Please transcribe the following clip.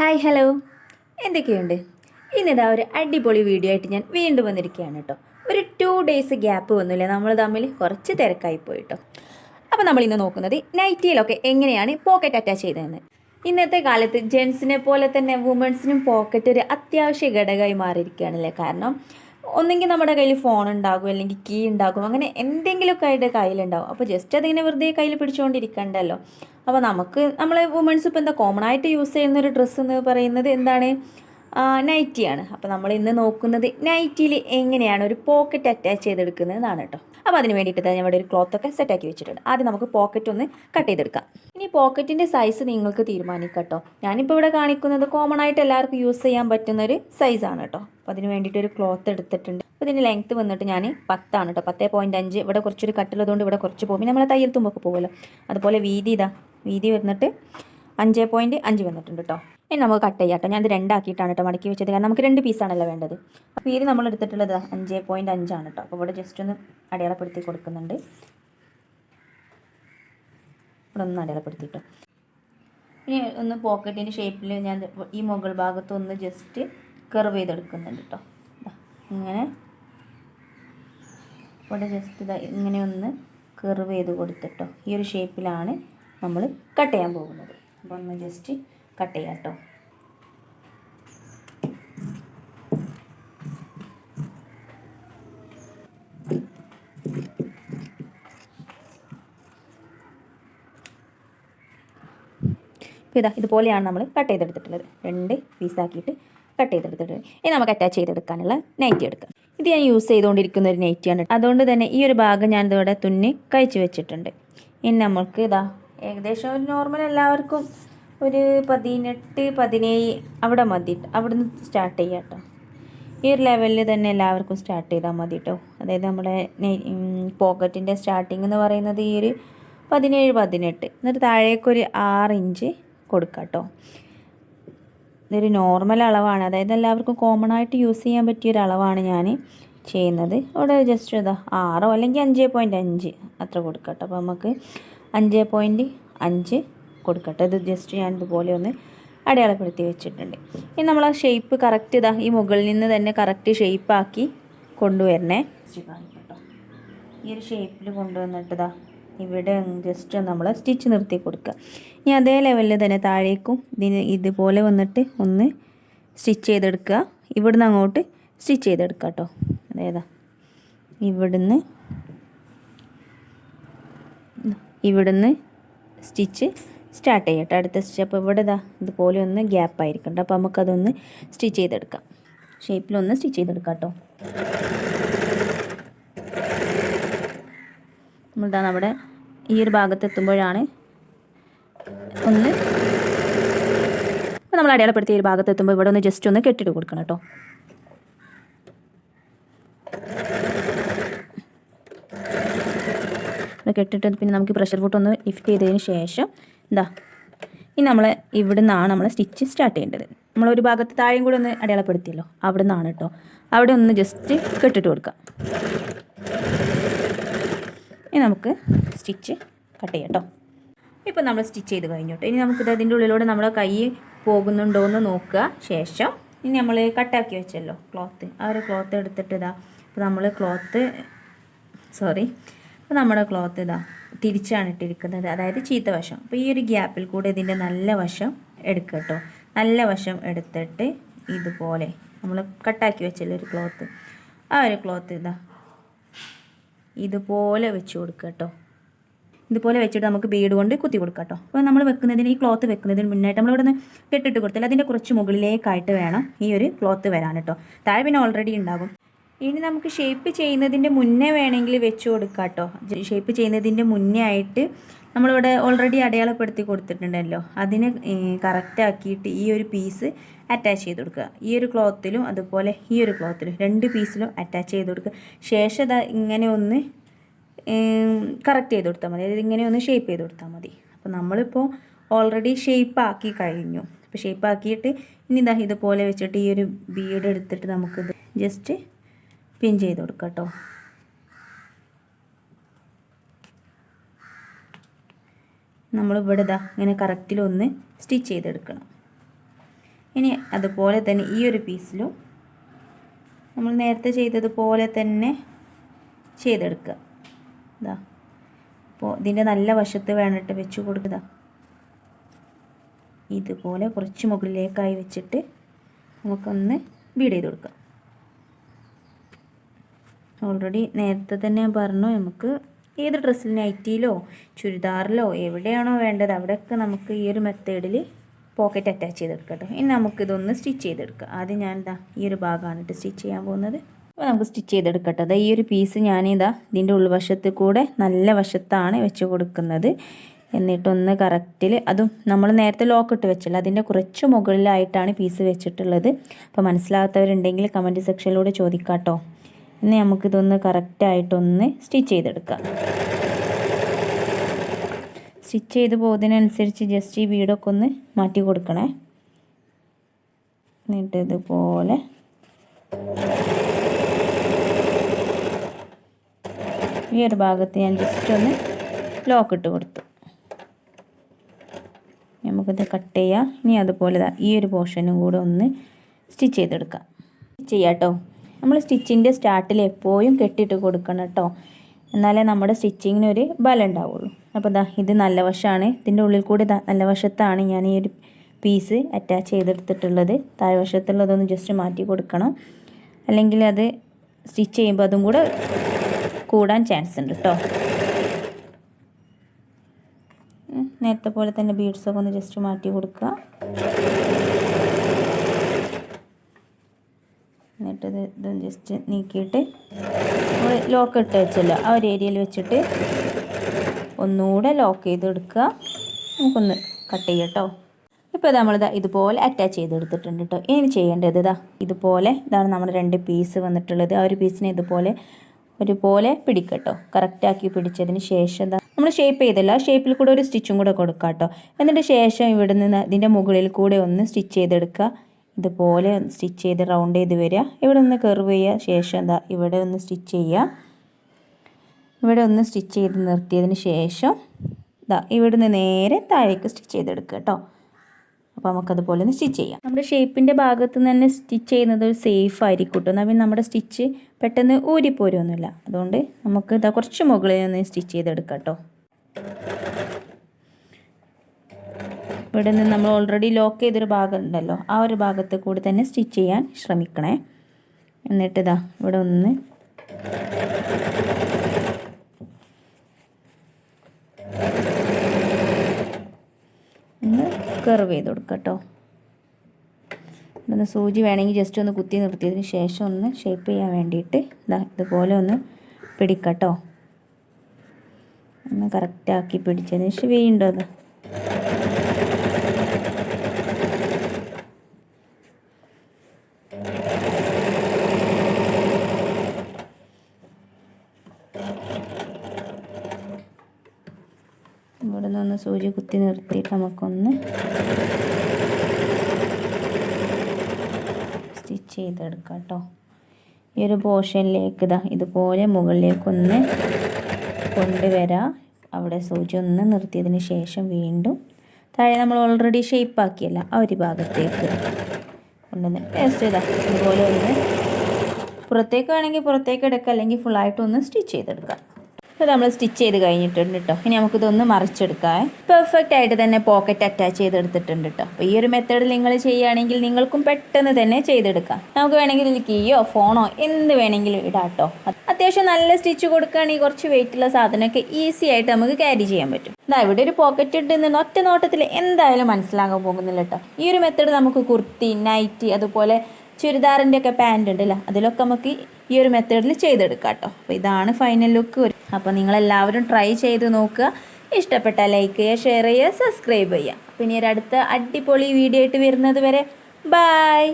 Hi hello. എന്തൊക്കെയുണ്ട്? ഇന്നിതാ ഒരു അടിപൊളി വീഡിയോ ആയിട്ട് ഞാൻ വീണ്ടും വന്നിരിക്കുകയാണ് കേട്ടോ. ഒരു ടു ഡേയ്സ് ഗ്യാപ്പ് വന്നില്ല? നമ്മൾ തമ്മിൽ കുറച്ച് തിരക്കായി പോയി കേട്ടോ അപ്പോൾ നമ്മൾ ഇന്ന് നോക്കുന്നത് നൈറ്റിയിലൊക്കെ എങ്ങനെയാണ് പോക്കറ്റ് അറ്റാച്ച് ചെയ്തതെന്ന്. ഇന്നത്തെ കാലത്ത് ജെൻസിനെ പോലെ തന്നെ വുമൻസിനും പോക്കറ്റ് ഒരു അത്യാവശ്യ ഘടകമായി മാറിയിരിക്കുകയാണല്ലേ? കാരണം ഒന്നെങ്കിൽ നമ്മുടെ കയ്യിൽ ഫോൺ ഉണ്ടാകും അല്ലെങ്കിൽ കീ ഉണ്ടാകും അങ്ങനെ എന്തെങ്കിലുമൊക്കെ ആയിട്ട് കയ്യിലുണ്ടാകും അപ്പോൾ ജസ്റ്റ് അതിങ്ങനെ വെറുതെ കയ്യിൽ പിടിച്ചുകൊണ്ടിരിക്കണ്ടല്ലോ അപ്പോൾ നമുക്ക് നമ്മളെ വുമൻസ് ഇപ്പോൾ എന്താ കോമൺ ആയിട്ട് യൂസ് ചെയ്യുന്ന ഒരു ഡ്രസ്സ് എന്ന് പറയുന്നത് എന്താണ്? നൈറ്റിയാണ് അപ്പോൾ നമ്മൾ ഇന്ന് നോക്കുന്നത് നൈറ്റിയിൽ എങ്ങനെയാണ് ഒരു പോക്കറ്റ് അറ്റാച്ച് ചെയ്തെടുക്കുന്നത് എന്നാണ് കേട്ടോ അപ്പോൾ അതിന് വേണ്ടിയിട്ട് ഞാൻ ഇവിടെ ഒരു ക്ലോത്ത് ഒക്കെ സെറ്റ് ആക്കി വെച്ചിട്ടുണ്ട്. ആദ്യം നമുക്ക് പോക്കറ്റ് ഒന്ന് കട്ട് ചെയ്തെടുക്കാം. ഇനി പോക്കറ്റിന്റെ സൈസ് നിങ്ങൾക്ക് തീരുമാനിക്കാം കേട്ടോ ഞാനിപ്പോൾ ഇവിടെ കാണിക്കുന്നത് കോമൺ ആയിട്ട് എല്ലാവർക്കും യൂസ് ചെയ്യാൻ പറ്റുന്ന ഒരു സൈസാണ് കേട്ടോ അപ്പോൾ അതിന് വേണ്ടിയിട്ട് ഒരു ക്ലോത്ത് എടുത്തിട്ടുണ്ട്. അപ്പോൾ ഇതിന്റെ ലെങ്ത്ത് വന്നിട്ട് ഞാൻ പത്താണ് കേട്ടോ പത്തേ പോയിന്റ് അഞ്ച്. ഇവിടെ കുറച്ചൊരു കട്ടുള്ളതുകൊണ്ട് ഇവിടെ കുറച്ച് പോകും. പിന്നെ നമ്മളെ തയ്യൽ തുമ്പൊക്കെ പോകുമല്ലോ. അതുപോലെ വീതി ഇതാ വീതി വന്നിട്ട് അഞ്ച് പോയിന്റ് അഞ്ച് വന്നിട്ടുണ്ട് കേട്ടോ ഇനി നമുക്ക് കട്ട് ചെയ്യാം കേട്ടോ ഞാനത് രണ്ടാക്കിയിട്ടാണ് കേട്ടോ മടക്കി വെച്ചത്. കാരണം നമുക്ക് രണ്ട് പീസാണല്ലോ വേണ്ടത്. അപ്പോൾ ഇത് നമ്മൾ എടുത്തിട്ടുള്ളത് അഞ്ച് പോയിന്റ് അഞ്ചാണ് കേട്ടോ അപ്പോൾ ഇവിടെ ജസ്റ്റ് ഒന്ന് അടയാളപ്പെടുത്തി കൊടുക്കുന്നുണ്ട്. ഇവിടെ ഒന്ന് അടയാളപ്പെടുത്തിട്ടോ ഇനി ഒന്ന് പോക്കറ്റിന്റെ ഷേപ്പിൽ ഞാൻ ഈ മുകൾ ഭാഗത്ത് ഒന്ന് ജസ്റ്റ് കർവ് ചെയ്തെടുക്കുന്നുണ്ട് കേട്ടോ ഇങ്ങനെ. ഇവിടെ ജസ്റ്റ് ഇതാ ഇങ്ങനെ ഒന്ന് കർവ് ചെയ്ത് കൊടുത്തിട്ടോ ഈ ഒരു ഷേപ്പിലാണ് നമ്മൾ കട്ട് ചെയ്യാൻ പോകുന്നത്. അപ്പോൾ ഒന്ന് ജസ്റ്റ് കട്ട് ചെയ്യാം കേട്ടോ. അപ്പോൾ ഇതാ ഇതുപോലെയാണ് നമ്മൾ കട്ട് ചെയ്തെടുത്തിട്ടുള്ളത്. രണ്ട് പീസാക്കിയിട്ട് കട്ട് ചെയ്തെടുത്തിട്ടുണ്ട് ഇനി നമുക്ക് അറ്റാച്ച് ചെയ്തെടുക്കാനുള്ള നൈറ്റി എടുക്കാം. ഇത് ഞാൻ യൂസ് ചെയ്തുകൊണ്ടിരിക്കുന്ന ഒരു നൈറ്റിയാണ് അതുകൊണ്ട് തന്നെ ഈ ഒരു ഭാഗം ഞാൻ ഇതിവിടെ തുന്നി കഴിച്ചു വെച്ചിട്ടുണ്ട്. ഇനി നമുക്ക് ഇതാ ഏകദേശം ഒരു നോർമൽ എല്ലാവർക്കും ഒരു പതിനെട്ട് പതിനേഴ് അവിടെ മതി അവിടെ നിന്ന് സ്റ്റാർട്ട് ചെയ്യാം കേട്ടോ ഈ ഒരു ലെവലിൽ തന്നെ എല്ലാവർക്കും സ്റ്റാർട്ട് ചെയ്താൽ മതി കേട്ടോ അതായത് നമ്മുടെ പോക്കറ്റിന്റെ സ്റ്റാർട്ടിംഗ് എന്ന് പറയുന്നത് ഈ ഒരു പതിനേഴ് പതിനെട്ട്. എന്നിട്ട് താഴേക്കൊരു ആറ് ഇഞ്ച് കൊടുക്കാം കേട്ടോ ഇതൊരു നോർമൽ അളവാണ്. അതായത് എല്ലാവർക്കും കോമൺ ആയിട്ട് യൂസ് ചെയ്യാൻ പറ്റിയ ഒരു അളവാണ് ഞാൻ ചെയ്യുന്നത്. അവിടെ ജസ്റ്റ് ഇതാ ആറോ അല്ലെങ്കിൽ അഞ്ച് പോയിന്റ് അഞ്ച് അത്ര കൊടുക്കട്ടോ അപ്പോൾ നമുക്ക് അഞ്ച് പോയിന്റ് അഞ്ച് കൊടുക്കട്ടെ. ഇത് ജസ്റ്റ് ഞാൻ ഇതുപോലെ ഒന്ന് അടയാളപ്പെടുത്തി വെച്ചിട്ടുണ്ട്. ഇനി നമ്മൾ ആ ഷേപ്പ് കറക്റ്റ് ഇതാ ഈ മുകളിൽ നിന്ന് തന്നെ കറക്റ്റ് ഷേപ്പാക്കി കൊണ്ടുവരണേ. ഈ ഒരു ഷേപ്പിൽ കൊണ്ടുവന്നിട്ട് ഇതാ ഇവിടെ ജസ്റ്റ് നമ്മൾ സ്റ്റിച്ച് നിർത്തി കൊടുക്കുക. ഇനി അതേ ലെവലിൽ തന്നെ താഴേക്കും ഇതിന് ഇതുപോലെ വന്നിട്ട് ഒന്ന് സ്റ്റിച്ച് ചെയ്തെടുക്കുക. ഇവിടുന്ന് അങ്ങോട്ട് സ്റ്റിച്ച് ചെയ്തെടുക്കുക കേട്ടോ. അതേതാ ഇവിടുന്ന് ഇവിടുന്ന് സ്റ്റിച്ച് സ്റ്റാർട്ട് ചെയ്യട്ടെ. അടുത്ത സ്റ്റെപ്പ് ഇവിടെ ഇതാ ഇതുപോലെ ഒന്ന് ഗ്യാപ്പ് ആയിരിക്കണ്ട. അപ്പോൾ നമുക്കതൊന്ന് സ്റ്റിച്ച് ചെയ്തെടുക്കാം. ഷേപ്പിലൊന്ന് സ്റ്റിച്ച് ചെയ്തെടുക്കാം കേട്ടോ നമ്മളിതാ നമ്മുടെ ഈ ഒരു ഭാഗത്ത് എത്തുമ്പോഴാണ് ഒന്ന് നമ്മൾ അടയാളപ്പെടുത്തിയ ഒരു ഭാഗത്ത് എത്തുമ്പോൾ ഇവിടെ ഒന്ന് ജസ്റ്റ് ഒന്ന് കെട്ടിട്ട് കൊടുക്കണം കേട്ടോ കെട്ടിട്ട് പിന്നെ നമുക്ക് പ്രഷർ ഫുട്ട് ഒന്ന് ലിഫ്റ്റ് ചെയ്തതിന് ശേഷം എന്താ ഇനി നമ്മൾ ഇവിടെ നിന്നാണ് നമ്മൾ സ്റ്റിച്ച് സ്റ്റാർട്ട് ചെയ്യേണ്ടത്. നമ്മൾ ഒരു ഭാഗത്ത് താഴെയും കൂടെ ഒന്ന് അടയാളപ്പെടുത്തിയല്ലോ. അവിടെ നിന്നാണ് കേട്ടോ അവിടെ ഒന്ന് ജസ്റ്റ് കെട്ടിട്ട് കൊടുക്കാം. ഇനി നമുക്ക് സ്റ്റിച്ച് കട്ട് ചെയ്യാം കേട്ടോ ഇപ്പോൾ നമ്മൾ സ്റ്റിച്ച് ചെയ്ത് കഴിഞ്ഞു കേട്ടോ ഇനി നമുക്കിത് അതിന്റെ ഉള്ളിലൂടെ നമ്മുടെ കൈ പോകുന്നുണ്ടോ എന്ന് നോക്കുക ശേഷം ഇനി നമ്മൾ കട്ടാക്കി വെച്ചല്ലോ ക്ലോത്ത് ആ ഒരു ക്ലോത്ത് എടുത്തിട്ട് ഇതാ ഇപ്പം നമ്മൾ ക്ലോത്ത് സോറി അപ്പോൾ നമ്മുടെ ക്ലോത്ത് ഇതാ തിരിച്ചാണ് ഇട്ടിരിക്കുന്നത്. അതായത് ചീത്ത വശം. അപ്പോൾ ഈ ഒരു ഗ്യാപ്പിൽ കൂടെ ഇതിന്റെ നല്ല വശം എടുക്കുക കേട്ടോ നല്ല വശം എടുത്തിട്ട് ഇതുപോലെ നമ്മൾ കട്ടാക്കി വെച്ചല്ലോ ഒരു ക്ലോത്ത് ആ ഒരു ക്ലോത്ത് ഇതാ ഇതുപോലെ വെച്ച് കൊടുക്കുക കേട്ടോ ഇതുപോലെ വെച്ചിട്ട് നമുക്ക് ബീഡ് കൊണ്ട് കുത്തി കൊടുക്കാം കേട്ടോ അപ്പോൾ നമ്മൾ വെക്കുന്നതിന് ഈ ക്ലോത്ത് വെക്കുന്നതിന് മുന്നായിട്ട് നമ്മൾ ഇവിടെ നിന്ന് കെട്ടിട്ട് കൊടുത്താൽ അതിന്റെ കുറച്ച് മുകളിലേക്കായിട്ട് വേണം ഈ ഒരു ക്ലോത്ത് വരാൻ കേട്ടോ താഴെ പിന്നെ ഓൾറെഡി ഉണ്ടാകും. ഇനി നമുക്ക് ഷേപ്പ് ചെയ്യുന്നതിന്റെ മുന്നേ വേണമെങ്കിൽ വെച്ച് കൊടുക്കാം കേട്ടോ. ഷേപ്പ് ചെയ്യുന്നതിന്റെ മുന്നേ ആയിട്ട് നമ്മളിവിടെ ഓൾറെഡി അടയാളപ്പെടുത്തി കൊടുത്തിട്ടുണ്ടല്ലോ. അതിന് കറക്റ്റ് ആക്കിയിട്ട് ഈ ഒരു പീസ് അറ്റാച്ച് ചെയ്ത് കൊടുക്കുക. ഈ ഒരു ക്ലോത്തിലും അതുപോലെ ഈ ഒരു ക്ലോത്തിലും രണ്ട് പീസിലും അറ്റാച്ച് ചെയ്ത് കൊടുക്കുക. ശേഷം ഇങ്ങനെ ഒന്ന് കറക്റ്റ് ചെയ്ത് കൊടുത്താൽ മതി. അതായത് ഇങ്ങനെ ഒന്ന് ഷേപ്പ് ചെയ്ത് കൊടുത്താൽ മതി. അപ്പോൾ നമ്മളിപ്പോൾ ഓൾറെഡി ഷേപ്പ് ആക്കി കഴിഞ്ഞു. അപ്പോൾ ഷേപ്പ് ആക്കിയിട്ട് ഇനി ഇതാ ഇതുപോലെ വെച്ചിട്ട് ഈ ഒരു ബീഡ് എടുത്തിട്ട് നമുക്കിത് ജസ്റ്റ് പിൻ ചെയ്ത് കൊടുക്കുക കേട്ടോ. നമ്മൾ ഇവിടെ ഇതാ ഇങ്ങനെ കറക്റ്റിലൊന്ന് സ്റ്റിച്ച് ചെയ്തെടുക്കണം. ഇനി അതുപോലെ തന്നെ ഈ ഒരു പീസിലും നമ്മൾ നേരത്തെ ചെയ്തതുപോലെ തന്നെ ചെയ്തെടുക്കുക. ഇതാ അപ്പോൾ ഇതിന്റെ നല്ല വശത്ത് വേണ്ടിട്ട് വെച്ച് കൊടുക്കുക ഇതുപോലെ കുറച്ച് മുകളിലേക്കായി വെച്ചിട്ട് നമുക്കൊന്ന് ബീഡ് ചെയ്ത് കൊടുക്കാം. ഓൾറെഡി നേരത്തെ തന്നെ പറഞ്ഞു നമുക്ക് ഏത് ഡ്രസ്സിൽ നൈറ്റിയിലോ ചുരിദാറിലോ എവിടെയാണോ വേണ്ടത് അവിടെയൊക്കെ നമുക്ക് ഈ ഒരു മെത്തേഡിൽ പോക്കറ്റ് അറ്റാച്ച് ചെയ്തെടുക്കാം കേട്ടോ ഇനി നമുക്കിതൊന്ന് സ്റ്റിച്ച് ചെയ്തെടുക്കാം. ആദ്യം ഞാൻ ഇതാ ഈ ഒരു ഭാഗമാണ് കേട്ടോ സ്റ്റിച്ച് ചെയ്യാൻ പോകുന്നത്. അപ്പോൾ നമുക്ക് സ്റ്റിച്ച് ചെയ്തെടുക്കട്ടെ. അതാ ഈ ഒരു പീസ് ഞാനിതാ ഇതിന്റെ ഉൾവശത്ത് കൂടെ നല്ല വശത്താണ് വെച്ച് കൊടുക്കുന്നത്. എന്നിട്ടൊന്ന് കറക്റ്റിൽ അതും നമ്മൾ നേരത്തെ ലോക്ക് ഇട്ട് വെച്ചല്ല. അതിന്റെ കുറച്ച് മുകളിലായിട്ടാണ് പീസ് വെച്ചിട്ടുള്ളത്. അപ്പോൾ മനസ്സിലാകാത്തവരുണ്ടെങ്കിൽ കമന്റ് സെക്ഷനിലൂടെ ചോദിക്കാട്ടോ. ഇനി നമുക്കിതൊന്ന് കറക്റ്റായിട്ടൊന്ന് സ്റ്റിച്ച് ചെയ്തെടുക്കാം. സ്റ്റിച്ച് ചെയ്ത് പോകുന്നതിനനുസരിച്ച് ജസ്റ്റ് ഈ വീടൊക്കെ ഒന്ന് മാറ്റി കൊടുക്കണേ. എന്നിട്ട് ഇതുപോലെ ഈ ഒരു ഭാഗത്ത് ഞാൻ ജസ്റ്റ് ഒന്ന് ലോക്ക് ഇട്ട് കൊടുത്തു. നമുക്കിത് കട്ട് ചെയ്യാം. ഇനി അതുപോലെ ഈ ഒരു പോർഷനും കൂടെ ഒന്ന് സ്റ്റിച്ച് ചെയ്തെടുക്കാം. സ്റ്റിച്ച് ചെയ്യാം കേട്ടോ നമ്മൾ സ്റ്റിച്ചിന്റെ സ്റ്റാർട്ടിൽ എപ്പോഴും കെട്ടിയിട്ട് കൊടുക്കണം കേട്ടോ. എന്നാലേ നമ്മുടെ സ്റ്റിച്ചിങ്ങിന് ഒരു ബലം ഉണ്ടാവുള്ളൂ അപ്പോൾ ദാ ഇത് നല്ല വശമാണ്. ഇതിന്റെ ഉള്ളിൽ കൂടി നല്ല വശത്താണ് ഞാൻ ഈ ഒരു പീസ് അറ്റാച്ച് ചെയ്തെടുത്തിട്ടുള്ളത്. താഴ്വശത്തുള്ളതൊന്ന് ജസ്റ്റ് മാറ്റി കൊടുക്കണം. അല്ലെങ്കിൽ അത് സ്റ്റിച്ച് ചെയ്യുമ്പോൾ അതും കൂടെ കൂടാൻ ചാൻസ് ഉണ്ട് കേട്ടോ. നേരത്തെ പോലെ തന്നെ ബീഡ്സൊക്കെ ഒന്ന് ജസ്റ്റ് മാറ്റി കൊടുക്കുക. എന്നിട്ട് ഇത് ജസ്റ്റ് നീക്കിയിട്ട് നമ്മൾ ലോക്ക് ഇട്ട് വെച്ചല്ലോ. ആ ഒരു ഏരിയയിൽ വെച്ചിട്ട് ഒന്നുകൂടെ ലോക്ക് ചെയ്തെടുക്കുക. നമുക്കൊന്ന് കട്ട് ചെയ്യാം കേട്ടോ ഇപ്പോൾ നമ്മളിതാ ഇതുപോലെ അറ്റാച്ച് ചെയ്തെടുത്തിട്ടുണ്ട് കേട്ടോ ഇനി ചെയ്യേണ്ടത് ഇതാ ഇതുപോലെ ഇതാണ് നമ്മൾ രണ്ട് പീസ് വന്നിട്ടുള്ളത്. ആ ഒരു പീസിനെ ഇതുപോലെ ഒരുപോലെ പിടിക്കട്ടോ കറക്റ്റാക്കി പിടിച്ചതിന് ശേഷം നമ്മൾ ഷേപ്പ് ചെയ്തല്ലോ. ആ ഷേപ്പിൽ കൂടെ ഒരു സ്റ്റിച്ചും കൂടെ കൊടുക്കാം കേട്ടോ എന്നിട്ട് ശേഷം ഇവിടെ നിന്ന് ഇതിന്റെ മുകളിൽ കൂടെ ഒന്ന് സ്റ്റിച്ച് ചെയ്തെടുക്കുക. ഇതുപോലെ സ്റ്റിച്ച് ചെയ്ത് റൗണ്ട് ചെയ്ത് വരിക. ഇവിടെ ഒന്ന് കർവ് ചെയ്യുക. ശേഷം എന്താ ഇവിടെ ഒന്ന് സ്റ്റിച്ച് ചെയ്യുക. ഇവിടെ ഒന്ന് സ്റ്റിച്ച് ചെയ്ത് നിർത്തിയതിന് ശേഷം ഇതാ ഇവിടുന്ന് നേരെ താഴേക്ക് സ്റ്റിച്ച് ചെയ്തെടുക്കുക കേട്ടോ. അപ്പോൾ നമുക്കതുപോലെ ഒന്ന് സ്റ്റിച്ച് ചെയ്യാം. നമ്മുടെ ഷേപ്പിന്റെ ഭാഗത്ത് നിന്ന് തന്നെ സ്റ്റിച്ച് ചെയ്യുന്നത് ഒരു സേഫ് ആയിരിക്കും കേട്ടോ. എന്നാൽ നമ്മുടെ സ്റ്റിച്ച് പെട്ടെന്ന് ഊരിപ്പോരൊന്നുമില്ല അതുകൊണ്ട് നമുക്ക് ഇതാ കുറച്ച് മുകളിൽ നിന്ന് സ്റ്റിച്ച് ചെയ്തെടുക്കാം കേട്ടോ. ഇവിടെ നിന്ന് നമ്മൾ ഓൾറെഡി ലോക്ക് ചെയ്തൊരു ഭാഗം ഉണ്ടല്ലോ ആ ഒരു ഭാഗത്ത് കൂടി തന്നെ സ്റ്റിച്ച് ചെയ്യാൻ ശ്രമിക്കണേ. എന്നിട്ട് ഇതാ ഇവിടെ ഒന്ന് ഒന്ന് കർവ് ചെയ്ത് കൊടുക്കുക കേട്ടോ. ഒന്ന് സൂചി വേണമെങ്കിൽ ജസ്റ്റ് ഒന്ന് കുത്തി നിർത്തിയതിന് ശേഷം ഒന്ന് ഷേപ്പ് ചെയ്യാൻ വേണ്ടിയിട്ട് ഇതാ ഇതുപോലെ ഒന്ന് പിടിക്കട്ടോ ഒന്ന് കറക്റ്റാക്കി പിടിച്ചതിന് ശേഷം വീണ്ടും അത് ഇവിടെ നിന്ന് സൂചി കുത്തി നിർത്തിയിട്ട് നമുക്കൊന്ന് സ്റ്റിച്ച് ചെയ്തെടുക്കാം കേട്ടോ. ഈ ഒരു പോർഷനിലേക്ക് ഇതാ ഇതുപോലെ മുകളിലേക്കൊന്ന് കൊണ്ടുവരാം. അവിടെ സൂചി ഒന്ന് നിർത്തിയതിന് ശേഷം വീണ്ടും താഴെ നമ്മൾ ഓൾറെഡി ഷേപ്പ് ആക്കിയല്ല ആ ഒരു ഭാഗത്തേക്ക് കൊണ്ടുവന്ന് ടേസ്റ്റ് ചെയ്താൽ ഇതുപോലെ ഒന്ന് പുറത്തേക്ക് വേണമെങ്കിൽ പുറത്തേക്ക് എടുക്കാം അല്ലെങ്കിൽ ഫുള്ളായിട്ടൊന്ന് സ്റ്റിച്ച് ചെയ്തെടുക്കാം. അപ്പോൾ നമ്മൾ സ്റ്റിച്ച് ചെയ്ത് കഴിഞ്ഞിട്ടുണ്ട് കേട്ടോ ഇനി നമുക്കിതൊന്ന് മറിച്ചെടുക്കാം. പെർഫെക്റ്റ് ആയിട്ട് തന്നെ പോക്കറ്റ് അറ്റാച്ച് ചെയ്തെടുത്തിട്ടുണ്ട് കേട്ടോ അപ്പോൾ ഈ ഒരു മെത്തേഡ് നിങ്ങൾ ചെയ്യുകയാണെങ്കിൽ നിങ്ങൾക്കും പെട്ടെന്ന് തന്നെ ചെയ്തെടുക്കാം. നമുക്ക് വേണമെങ്കിൽ ഇതിൽ കീയോ ഫോണോ എന്ത് വേണമെങ്കിലും ഇടാം കേട്ടോ അത്യാവശ്യം നല്ല സ്റ്റിച്ച് കൊടുക്കുകയാണെങ്കിൽ കുറച്ച് വെയിറ്റുള്ള സാധനമൊക്കെ ഈസി ആയിട്ട് നമുക്ക് ക്യാരി ചെയ്യാൻ പറ്റും. ഇതാ ഇവിടെ ഒരു പോക്കറ്റ് ഇട്ടുന്ന ഒറ്റ നോട്ടത്തിൽ എന്തായാലും മനസ്സിലാകാൻ പോകുന്നില്ല കേട്ടോ ഈ ഒരു മെത്തേഡ് നമുക്ക് കുർത്തി നൈറ്റി അതുപോലെ ചുരിദാറിന്റെ ഒക്കെ പാന്റ് ഉണ്ടല്ലോ അതിലൊക്കെ നമുക്ക് ഈ ഒരു മെത്തേഡിൽ ചെയ്തെടുക്കാം കേട്ടോ അപ്പോൾ ഇതാണ് ഫൈനൽ ലുക്ക് അപ്പോൾ നിങ്ങളെല്ലാവരും ട്രൈ ചെയ്ത് നോക്കുക. ഇഷ്ടപ്പെട്ട ലൈക്ക് ചെയ്യുക ഷെയർ ചെയ്യുക സബ്സ്ക്രൈബ് ചെയ്യുക. ഇനി ഒരു അടുത്ത അടിപൊളി വീഡിയോ ആയിട്ട് വരുന്നത് വരെ. ബായ്